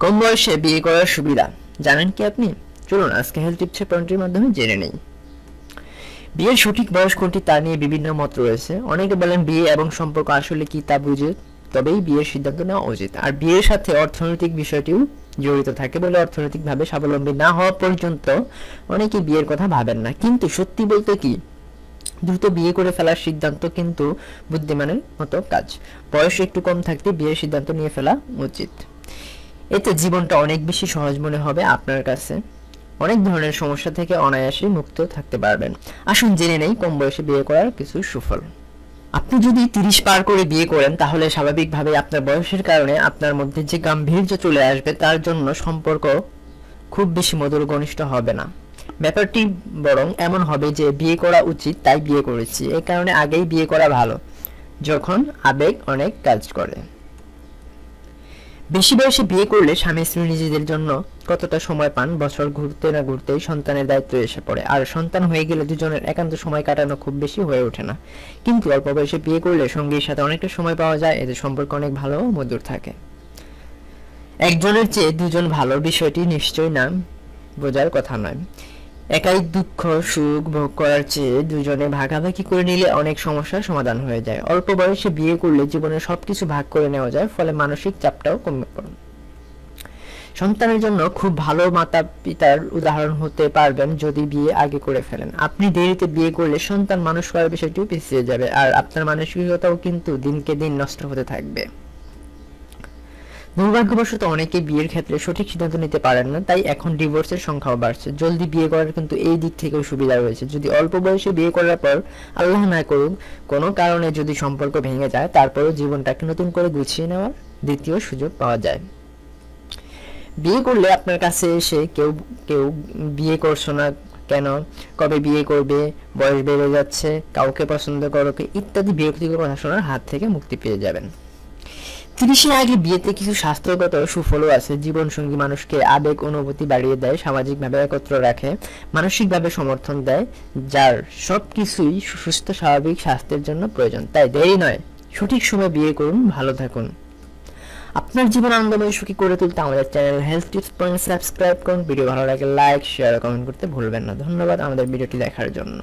কম বয়সে বিয়ে করার সুবিধা। জানেন কি আপনি? চলুন, আজকে হেলথ টিপসের পয়েন্টের মাধ্যমে জেনে নেই। বিয়ের সঠিক বয়স কোনটি তা নিয়ে বিভিন্ন মত রয়েছে। অনেকে বলেন বিয়ে এবং সম্পর্ক আসলে কি তা বুঝে, তবেই বিয়ের সিদ্ধান্ত নেওয়া উচিত। আর বিয়ের সাথে অর্থনৈতিক বিষয়টিও জড়িত থাকে বলে অর্থনৈতিকভাবে স্বাবলম্বী না হওয়া পর্যন্ত অনেকে বিয়ের কথা ভাবেন না। কিন্তু সত্যি বলতে কি? দ্রুত বিয়ে করে ফেলার সিদ্ধান্ত কিন্তু বুদ্ধিমানের মতো কাজ। বয়স একটু কম থাকতে বিয়ের সিদ্ধান্ত নিয়ে ফেলা উচিত। এতে জীবনটা অনেক বেশি সহজ মনে হবে আপনার কাছে। অনেক ধরনের সমস্যা থেকে অনায়াসে মুক্ত থাকতে পারবেন। আসুন জেনে নেই কম বয়সে বিয়ে করার কিছু সুফল। আপনি যদি তিরিশ পার করে বিয়ে করেন, তাহলে স্বাভাবিকভাবে আপনার বয়সের কারণে আপনার মধ্যে যে গাম্ভীর্য চলে আসবে, তার জন্য সম্পর্ক খুব বেশি মধুর ঘনিষ্ঠ হবে না। ব্যাপারটি বরং এমন হবে যে বিয়ে করা উচিত, তাই বিয়ে করেছি। এ কারণে আগেই বিয়ে করা ভালো, যখন আবেগ অনেক কাজ করে। বেশি বয়সে বিয়ে করলে স্বামী স্ত্রী নিজেদের জন্য কতটা সময় পান? বছর ঘুরতে না ঘুরতেই সন্তানের দায়িত্ব এসে পড়ে। আর সন্তান হয়ে গেলে দুজনের একান্ত সময় কাটানো খুব বেশি হয়ে ওঠে না। কিন্তু অল্প বয়সে বিয়ে করলে সঙ্গীর সাথে অনেকটা সময় পাওয়া যায়। এতে সম্পর্ক অনেক ভালো ও মধুর থাকে। একজনের চেয়ে দুজন ভালো বিষয়টি নিশ্চয়ই না বোঝার কথা নয়। একাই দুঃখ, সুখ ভোগ করার চেয়ে দুজনে ভাগাভাগি করে নিলে অনেক সমস্যার সমাধান হয়ে যায়। অল্প বয়সে বিয়ে করলে জীবনের সবকিছু ভাগ করে নেওয়া যায়, ফলে মানসিক চাপটাও কমে পড়ে। সন্তানের জন্য খুব ভালো মাতা পিতার উদাহরণ হতে পারবেন যদি বিয়ে আগে করে ফেলেন। আপনি দেরিতে বিয়ে করলে সন্তান মানুষ করার বিষয়টিও পিছিয়ে যাবে, আর আপনার মানসিকতাও কিন্তু দিনকে দিন নষ্ট হতে থাকবে। দুর্ভাগ্যবশত অনেকে বিয়ের ক্ষেত্রে সঠিক সিদ্ধান্ত নিতে পারেন না, তাই এখন ডিভোর্সের সংখ্যাও বাড়ছে। জলদি বিয়ে করার কিন্তু এই দিক থেকেও সুবিধা রয়েছে। যদি অল্প বয়সে বিয়ে করার পর আল্লাহ না করুক, কোনো কারণে যদি সম্পর্ক ভেঙে যায়, তারপরেও জীবনটাকে নতুন করে গুছিয়ে নেওয়ার দ্বিতীয় সুযোগ পাওয়া যায়। বিয়ে করলে আপনার কাছে এসে কেউ কেউ বিয়ে করছ না কেন? কবে বিয়ে করবে? বয়স বেড়ে যাচ্ছে, কাউকে পছন্দ করো ইত্যাদি বিরক্তিকর কথা শোনার হাত থেকে মুক্তি পেয়ে যাবেন। তিরিশের আগে বিয়েতে কিছু স্বাস্থ্যগত সুফলও আছে। জীবনসঙ্গী মানুষকে আবেগ, অনুভূতি বাড়িয়ে দেয়, সামাজিকভাবে একত্র রাখে, মানসিকভাবে সমর্থন দেয়, যার সব কিছুই সুস্থ স্বাভাবিক স্বাস্থ্যের জন্য প্রয়োজন। তাই দেরি নয়। সঠিক সময় বিয়ে করুন, ভালো থাকুন। আপনার জীবন আনন্দময়, সুখী করে তুলতে আমাদের channel health tips point subscribe করুন। ভিডিও ভালো লাগে লাইক শেয়ার কমেন্ট করতে ভুলবেন না। ধন্যবাদ আমাদের ভিডিওটি দেখার জন্য।